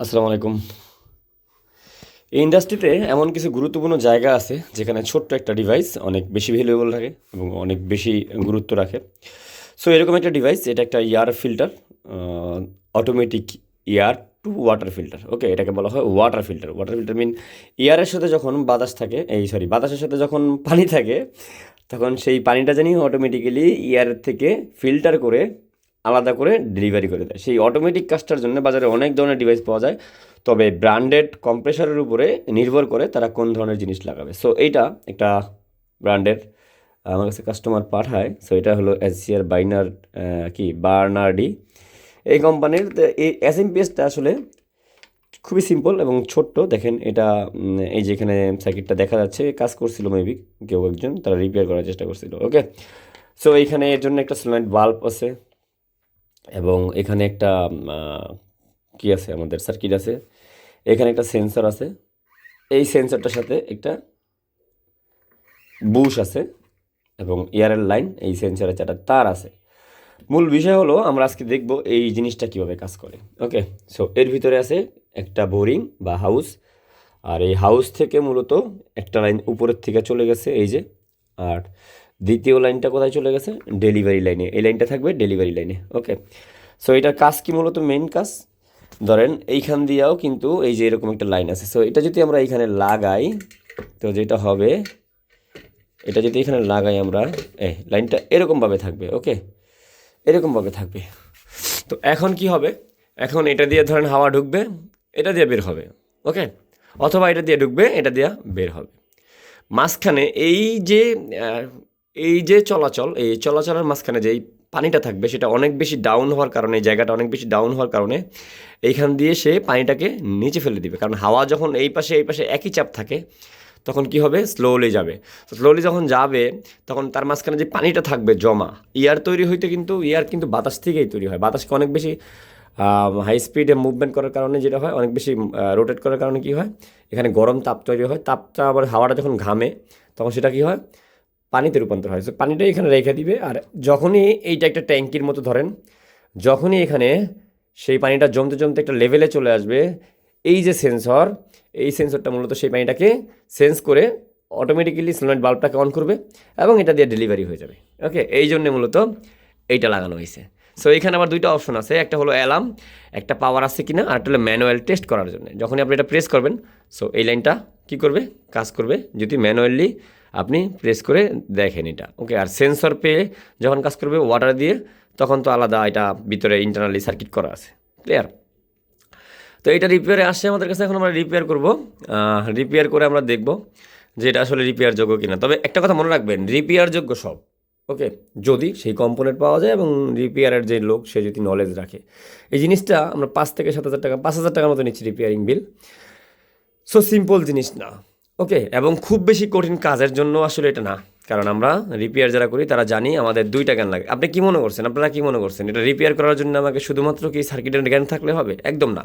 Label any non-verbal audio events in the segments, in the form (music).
আসসালামু আলাইকুম। এই ইন্ডাস্ট্রিতে এমন কিছু গুরুত্বপূর্ণ জায়গা আছে যেখানে ছোট্ট একটা ডিভাইস অনেক বেশি ভ্যালুয়েবল থাকে এবং অনেক বেশি গুরুত্ব রাখে। সো এরকম একটা ডিভাইস এটা একটা air filter automatic air to water filter okay এটাকে বলা হয় water filter water filter mean এয়ারের সাথে যখন বাতাস থাকে, এই সরি বাতাসের সাথে যখন পানি থাকে, তখন সেই পানিটা জানি অটোমেটিক্যালি ইয়ার থেকে ফিল্টার করে আলাদা করে ডেলিভারি করে দেয়। সেই অটোমেটিক কাজটার জন্য বাজারে অনেক ধরনের ডিভাইস পাওয়া যায়, তবে ব্র্যান্ডেড কম্প্রেসারের উপরে নির্ভর করে তারা কোন ধরনের জিনিস লাগাবে। সো এইটা একটা ব্র্যান্ডের আমার কাছে কাস্টমার পাঠায়। সো এটা হলো এসিয়ার বাইনার কি বার্নার্ডি এই কোম্পানির এই এস এম পিএসটা আসলে খুবই সিম্পল এবং ছোট্ট। দেখেন, এটা এই যেখানে সার্কিটটা দেখা যাচ্ছে, কাজ করছিল মেবি কেউ একজন, তারা রিপেয়ার করার চেষ্টা করছিল ওকে সো এইখানে এর জন্য একটা সোলাইট বাল্ব আছে। এবং এখানে একটা কি আছে? আমাদের সার্কিট আছে। এখানে একটা সেন্সর আছে। এই সেন্সরটার সাথে একটা বুশ আছে এবং এয়ারের লাইন এই সেন্সরের চারটা তার আছে। মূল বিষয় হলো, আমরা আজকে দেখব এই জিনিসটা কীভাবে কাজ করে। ওকে সো এর ভিতরে আছে একটা বোরিং বা হাউস আর এই হাউস থেকে মূলত একটা লাইন উপরের থেকে চলে গেছে, এই যে। আর দ্বিতীয় লাইনটা কোথায় চলে গেছে? ডেলিভারি লাইনে। এই লাইনটা থাকবে ডেলিভারি লাইনে। ওকে। সো এটার কাজ কি মূলত? মেইন কাজ। ধরেন, এইখান দিয়েও কিন্তু এই যে এরকম একটা লাইন আছে। সো এটা যদি আমরা এইখানে লাগাই, তো যেটা হবে, এটা যদি এখানে লাগাই আমরা এই লাইনটা এরকমভাবে থাকবে, ওকে? এরকমভাবে থাকবে। তো এখন কি হবে? এখন এটা দিয়ে ধরেন হাওয়া ঢুকবে, এটা দিয়ে বের হবে, ওকে? অথবা এটা দিয়ে ঢুকবে, এটা দিয়ে বের হবে। মাঝখানে এই যে এই যে চলাচল, এই চলাচলের মাঝখানে যেই পানিটা থাকবে, সেটা অনেক বেশি ডাউন হওয়ার কারণে জায়গাটা অনেক বেশি ডাউন হওয়ার কারণে, এইখান দিয়ে সে পানিটাকে নিচে ফেলে দিবে। কারণ হাওয়া যখন এই পাশে এই পাশে একই চাপ থাকে, তখন কি হবে? স্লোলি যাবে। স্লোলি যখন যাবে, তখন তার মাঝখানে যে পানিটা থাকবে, জমা ইয়ার তৈরি হইতে কিন্তু ইয়ার কিন্তু বাতাস থেকেই তৈরি হয়। বাতাসকে অনেক বেশি হাই স্পিডে মুভমেন্ট করার কারণে যেটা হয়, অনেক বেশি রোটেট করার কারণে কি হয়? এখানে গরম তাপ তৈরি হয়। তাপটা আবার হাওয়াটা যখন ঘামে, তখন সেটা কি হয়? পানিতে রূপান্তর হয়। তো পানিটা এখানে রেখে দিবে, আর যখনই এইটা একটা ট্যাঙ্কির মতো ধরেন, যখনই এখানে সেই পানিটা জমতে জমতে একটা লেভেলে চলে আসবে, এই যে সেন্সর এই সেন্সরটা মূলত সেই পানিটাকে সেন্স করে অটোমেটিক্যালি সোলার বাল্বটাকে অন করবে এবং এটা দিয়ে ডেলিভারি হয়ে যাবে। ওকে এই জন্যে মূলত এইটা লাগানো হয়েছে। সো এখানে আবার দুইটা অপশন আছে, একটা হলো অ্যালার্ম একটা পাওয়ার আছে কিনা, আর একটা হলো ম্যানুয়াল টেস্ট করার জন্য। যখনই আপনি এটা প্রেস করবেন সো এই লাইনটা কি করবে? কাজ করবে। যদি ম্যানুয়ালি আপনি প্রেস করে দেখেন এটা। ওকে আর সেন্সর পেয়ে যখন কাজ করবে ওয়াটার দিয়ে, তখন তো আলাদা এটা ভিতরে ইন্টারনালি সার্কিট করা আছে। ক্লিয়ার তো এটা রিপেয়ারে আসছে আমাদের কাছে, এখন আমরা রিপেয়ার করব। রিপেয়ার করে আমরা দেখব যে এটা আসলে রিপেয়ার যোগ্য কিনা। তবে একটা কথা মনে রাখবেন রিপেয়ার যোগ্য সব। ওকে যদি সেই কম্পোনেন্ট পাওয়া যায় এবং রিপেয়ারের যে লোক, সে যদি নলেজ রাখে। এই জিনিসটা আমরা পাঁচ থেকে সাত হাজার টাকা, পাঁচ হাজার টাকার মতো নিচ্ছি রিপেয়ারিং বিল সো সিম্পল জিনিস না। ওকে এবং খুব বেশি কঠিন কাজের জন্য আসলে এটা না। কারণ আমরা রিপেয়ার যারা করি, তারা জানি আমাদের দুইটা জ্ঞান লাগে। আপনি কি মনে করছেন? আপনারা কি মনে করছেন? এটা রিপেয়ার করার জন্য আমাকে শুধুমাত্র কি সার্কিটের জ্ঞান থাকলে হবে? একদম না।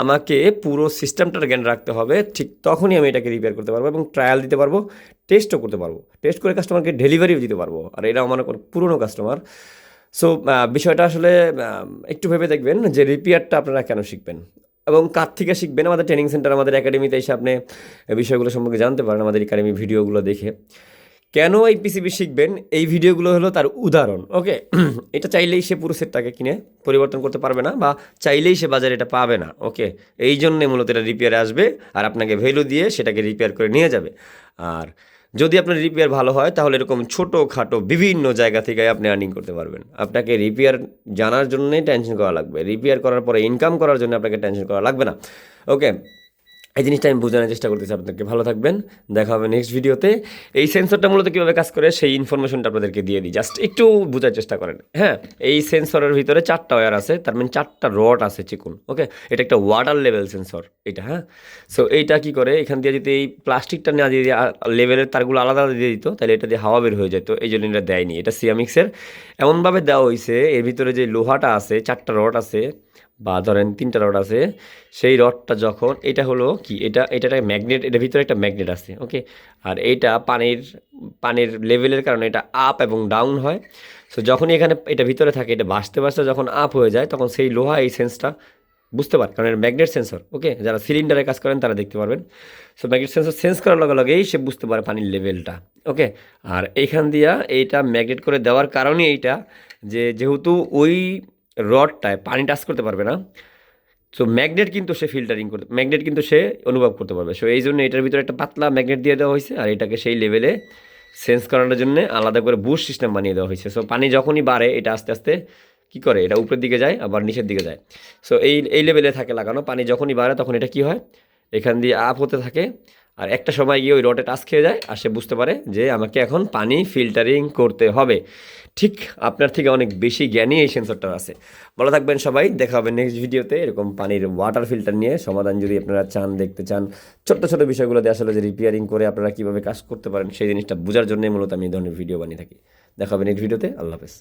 আমাকে পুরো সিস্টেমটার জ্ঞান রাখতে হবে, ঠিক তখনই আমি এটাকে রিপেয়ার করতে পারব এবং ট্রায়াল দিতে পারব টেস্টও করতে পারব। টেস্ট করে কাস্টমারকে ডেলিভারিও দিতে পারব। আর এটা আমার পুরনো কাস্টমার সো বিষয়টা আসলে একটু ভেবে দেখবেন যে রিপেয়ারটা আপনারা কেন শিখবেন? এবং কার থেকে শিখবেন? আমাদের ট্রেনিং সেন্টার আমাদের একাডেমিতে এসে আপনি বিষয়গুলো সম্পর্কে জানতে পারেন, আমাদের একাডেমি ভিডিওগুলো দেখে। কেন এই পিসিবি শিখবেন? এই ভিডিওগুলো হলো তার উদাহরণ ওকে (clears throat) এটা চাইলেই সে পুরো সেটটাকে কিনে পরিবর্তন করতে পারবে না, বা চাইলেই সে বাজারে এটা পাবে না ওকে এই জন্যে মূলত এটা রিপেয়ারে আসবে, আর আপনাকে ভ্যালু দিয়ে সেটাকে রিপেয়ার করে নিয়ে যাবে। আর যদি আপনার রিপেয়ার ভালো হয়, তাহলে এরকম ছোটো খাটো বিভিন্ন জায়গা থেকে আপনি আর্নিং করতে পারবেন। আপনাকে রিপেয়ার জানার জন্যই টেনশন করা লাগবে। রিপেয়ার করার পরে ইনকাম করার জন্য আপনাকে টেনশন করা লাগবে না। ওকে এই জিনিসটা আমি বোঝানোর চেষ্টা করতেছি আপনাদেরকে। ভালো থাকবেন। দেখা হবে নেক্সট ভিডিওতে এই সেন্সরটা মূলত কীভাবে কাজ করে, সেই ইনফরমেশনটা আপনাদেরকে দিয়ে দিই। জাস্ট একটু বোঝার চেষ্টা করেন। হ্যাঁ এই সেন্সরের ভিতরে চারটা ওয়ার আছে, তার মানে চারটা রড আছে চিকুন ওকে এটা একটা ওয়াটার লেভেল সেন্সর এটা হ্যাঁ? সো এইটা কি করে? এখান দিয়ে যদি এই প্লাস্টিকটা না দিয়ে লেভেলের তারগুলো আলাদা আলাদা দিয়ে দিত, তাহলে এটা দিয়ে হাওয়া বের হয়ে যেত। এই জন্য এটা দেয়নি। এটা সিয়ামিক্সের এমনভাবে দেওয়া হয়েছে এর ভিতরে যে লোহাটা আছে, চারটা রড আছে বা ধরেন তিনটা রড আছে, সেই রডটা যখন, এটা হলো কি? এটা এটা একটা ম্যাগনেট, এটার ভিতরে একটা ম্যাগনেট আছে, ওকে? আর এইটা পানির পানির লেভেলের কারণে এটা আপ এবং ডাউন হয়। সো যখনই এখানে এটা ভিতরে থাকে, এটা বাঁচতে বাঁচতে যখন আপ হয়ে যায়, তখন সেই লোহা, এই সেন্সটা বুঝতে পারে, কারণ এর ম্যাগনেট সেন্সর ওকে? যারা সিলিন্ডারে কাজ করেন, তারা দেখতে পারবেন। সো ম্যাগনেট সেন্সর সেন্স করার লগে লগেই সে বুঝতে পারে পানির লেভেলটা ওকে? আর এইখান দিয়া এইটা ম্যাগনেট করে দেওয়ার কারণে এইটা, যে যেহেতু ওই রডটায় পানি টাচ করতে পারবে না। সো ম্যাগনেট কিন্তু সে ফিল্টারিং করতে ম্যাগনেট কিন্তু সে অনুভব করতে পারবে। সো এই জন্য এটার ভিতরে একটা পাতলা ম্যাগনেট দিয়ে দেওয়া হয়েছে আর এটাকে সেই লেভেলে সেন্স করানোর জন্য আলাদা করে বুশ সিস্টেম বানিয়ে দেওয়া হয়েছে। সো পানি যখনই বাড়ে, এটা আস্তে আস্তে কী করে? এটা উপরের দিকে যায়, আবার নিচের দিকে যায়। সো এই এই লেভেলে থাকে লাগানো। পানি যখনই বাড়ে, তখন এটা কি হয়? এখান দিয়ে আপ হতে থাকে। আর একটা সময় গিয়ে ওই রডে টাচ খেয়ে যায় আর সে বুঝতে পারে যে আমাকে এখন পানি ফিল্টারিং করতে হবে। ঠিক আপনার থেকে অনেক বেশি জ্ঞানী এই সেন্সরটা আছে। ভালো থাকবেন সবাই, দেখা হবে নেক্সট ভিডিওতে এরকম পানির ওয়াটার ফিল্টার নিয়ে সমাধান যদি আপনারা চান, দেখতে চান, ছোট্ট ছোট বিষয়গুলোতে আসলে যে রিপেয়ারিং করে আপনারা কীভাবে কাজ করতে পারেন, সেই জিনিসটা বোঝার জন্যই মূলত আমি এই ধরনের ভিডিও বানিয়ে থাকি। দেখা হবে নেক্সট ভিডিওতে আল্লাহ হাফেজ।